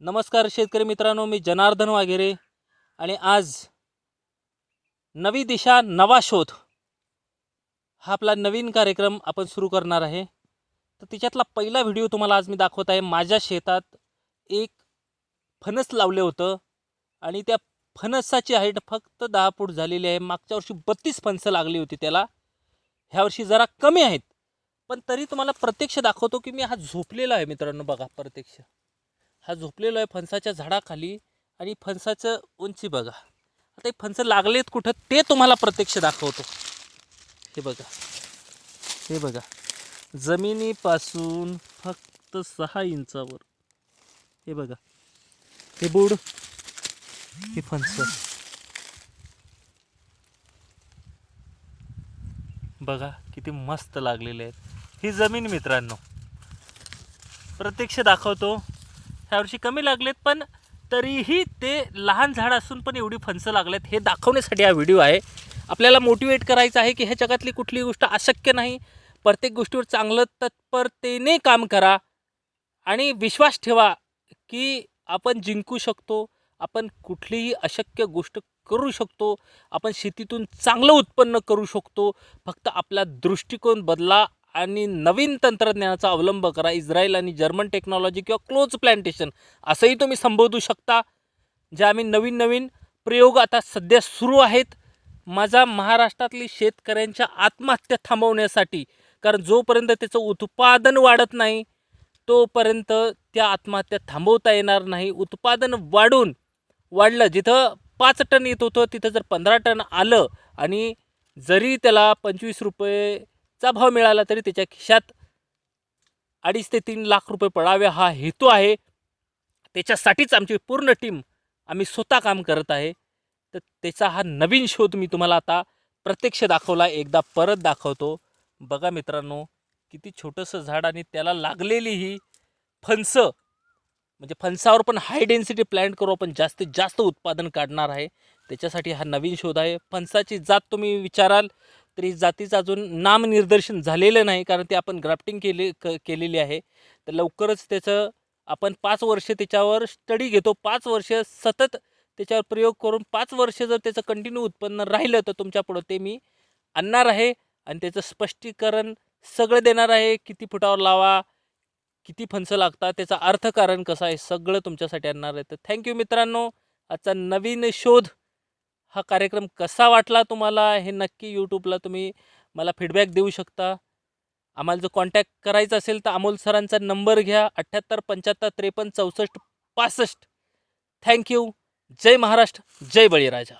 नमस्कार शेतकरी मित्रांनो मी जनार्दन वाघेरे आणि आज नवी दिशा नवा शोध हा आपला नवीन कार्यक्रम आपण सुरू करणार आहे. तर तिच्यातला पहिला व्हिडिओ तुम्हाला आज मी दाखवत आहे. माझ्या शेतात एक फणस लावले होतं आणि त्या फणसाची हाईट फक्त दहा फूट झालेली आहे. मागच्या वर्षी बत्तीस फणसं लागली होती त्याला. ह्या वर्षी जरा कमी आहेत. पण तरी तुम्हाला प्रत्यक्ष दाखवतो की मी हा झोपलेला आहे मित्रांनो. बघा प्रत्यक्ष. हा झोपलेलो आहे फणसाच्या झाडाखाली आणि फणसाचं उंची बघा. आता हे फणसं लागलेत कुठं ते तुम्हाला प्रत्यक्ष दाखवतो. हे बघा. हे बघा. जमिनीपासून फक्त सहा इंचावर. हे बघा. हे बुड हे फणस. बघा किती मस्त लागलेले आहेत. ही जमीन मित्रांनो. प्रत्यक्ष दाखवतो. ह्यावर्षी कमी लागलेत पण तरीही ते लहान झाड असून पण एवढी फणसं लागलेत हे दाखवण्यासाठी हा व्हिडिओ आहे. आपल्याला मोटिवेट करायचं आहे की ह्या जगातली कुठली गोष्ट अशक्य नाही. प्रत्येक गोष्टीवर चांगलं तत्परतेने काम करा आणि विश्वास ठेवा की आपण जिंकू शकतो आपण कुठलीही अशक्य गोष्ट करू शकतो आपण शेतीतून चांगलं उत्पन्न करू शकतो. फक्त आपला दृष्टिकोन बदला आणि नवीन तंत्रज्ञानाचा अवलंब करा इस्रायल आणि जर्मन टेक्नॉलॉजी किंवा क्लोज प्लॅन्टेशन असंही तुम्ही संबोधू शकता जे आम्ही नवीन नवीन प्रयोग आता सध्या सुरू आहेत. माझा महाराष्ट्रातली शेतकऱ्यांच्या आत्महत्या थांबवण्यासाठी कारण जोपर्यंत त्याचं उत्पादन वाढत नाही तोपर्यंत त्या आत्महत्या थांबवता येणार नाही. उत्पादन वाढून वाढलं जिथं पाच टन येत होतं तिथं जर पंधरा टन आलं आणि जरी त्याला पंचवीस रुपये चा भाव मिळाला तरी त्याच्या खिशात अडीच ते तीन लाख रुपये पडावे हा हेतू आहे. त्याच्यासाठीच आमची पूर्ण टीम आम्ही स्वतः काम करत आहे. तर त्याचा हा नवीन शोध मी तुम्हाला आता प्रत्यक्ष दाखवला एकदा परत दाखवतो. बघा मित्रांनो किती छोटंसं झाड आणि त्याला लागलेली ही फणसं. म्हणजे फणसावर पण हाय डेन्सिटी प्लॅन्ट करू आपण जास्तीत जास्त उत्पादन काढणार आहे. त्याच्यासाठी हा नवीन शोध आहे. फणसाची जात तुम्ही विचाराल तरी जातीचं अजून नामनिर्देशन झालेलं नाही कारण ते आपण ग्राफ्टिंग केले क केलेली आहे. तर लवकरच त्याचं आपण पाच वर्ष त्याच्यावर स्टडी घेतो. पाच वर्ष सतत त्याच्यावर प्रयोग करून पाच वर्ष जर त्याचं कंटिन्यू उत्पन्न राहिलं तर तुमच्यापुढं ते मी आणणार आहे. आणि त्याचं स्पष्टीकरण सगळं देणार आहे. किती फुटावर लावा किती फणसं लागतात त्याचा अर्थकारण कसं आहे सगळं तुमच्यासाठी आणणार आहे. तर थँक्यू मित्रांनो. आजचा नवीन शोध हा कार्यक्रम कसा वाटला तुम्हाला? हे नक्की यूट्यूबला तुम्ही मला फीडबॅक देऊ शकता. आम्हाला जर कॉन्टॅक्ट करायचा असेल तर अमोल सरांचा नंबर घ्या. अठ्ठ्याहत्तर पंच्याहत्तर त्रेपन्न चौसष्ट पासष्ट. थँक्यू जय महाराष्ट्र. जय बळीराजा.